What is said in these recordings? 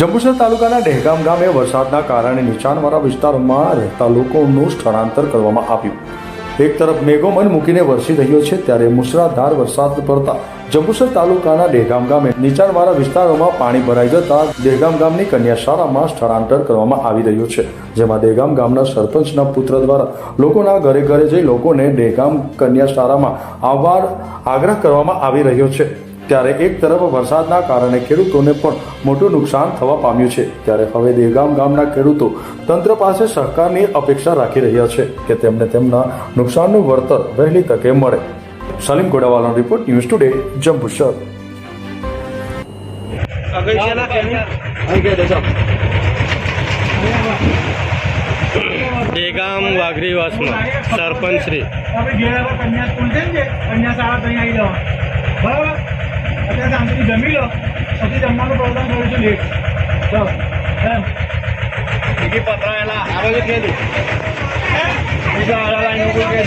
જંબુસર તાલુકાના ડહેગામ ગામે વરસાદના કારણે નીચાણવાળા વિસ્તારોમાં રહેતા લોકોનું સ્થળાંતર કરવામાં આવ્યું. એક તરફ મેઘોમન મૂકીને વરસી રહ્યો છે, ત્યારે મુસળાધાર વરસાદ પડતા જંબુસર તાલુકાના દહેગામ ગામે નીચાણવાળા વિસ્તારોમાં પાણી ભરાઈ જતા દહેગામ ગામની કન્યાશાળામાં સ્થળાંતર કરવામાં આવી રહ્યું છે. જેમાં દેગામ ગામના સરપંચના પુત્ર દ્વારા લોકોના ઘરે ઘરે જઈ લોકોને દહેગામ કન્યાશાળામાં આવવા આગ્રહ કરવામાં આવી રહ્યો છે. ત્યારે એક તરફ વરસાદના કારણે ખેડૂતોને પણ મોટું નુકસાન થવા પામ્યું છે. ત્યારે હવે દેગામ ગામના ખેડૂતો તંત્ર પાસે સહકારની અપેક્ષા રાખી રહ્યા છે કે તેમને તેમના નુકસાનનું વળતર વહેલી તકે મળે. સલીમ ગોડાવાલાનો રિપોર્ટ ન્યૂઝ ટુડે જંબુસર. અગત્યના કેની દેગામ વાઘરીવાસમાં સરપંચ શ્રી ઘેર કન્યા સ્કૂલ છે ને કન્યા શાળા ત્યાં આવી જવા. બરાબર? અત્યારે શાંતિથી જમી લો. પછી જમવાનું પ્રોગ્રામ કરીશું લેટ તો એમ બીજી પતરાયેલા હારો જ કહે દઉં બીજા આડા લાઈન ઉપર કહી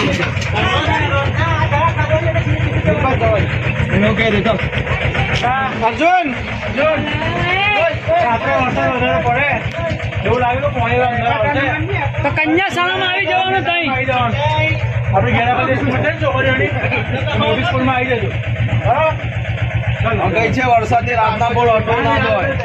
એનું કહી દે ચાલ. અર્જુન! અર્જુન! રાત્રે વરસાદ વધારે પડે. એવું લાગે તો પાણી અંદર આવશે. તો કન્યા શાળામાં આવી જવાનું તઈ. આવી જવાનું. આપણે ઘેરા દેશું છોકરીઓની મોટી સ્કૂલમાં આવી જજો. બરાબર? ગઈ છે વરસાદની રાતના બોલ ઓટો ના હોય.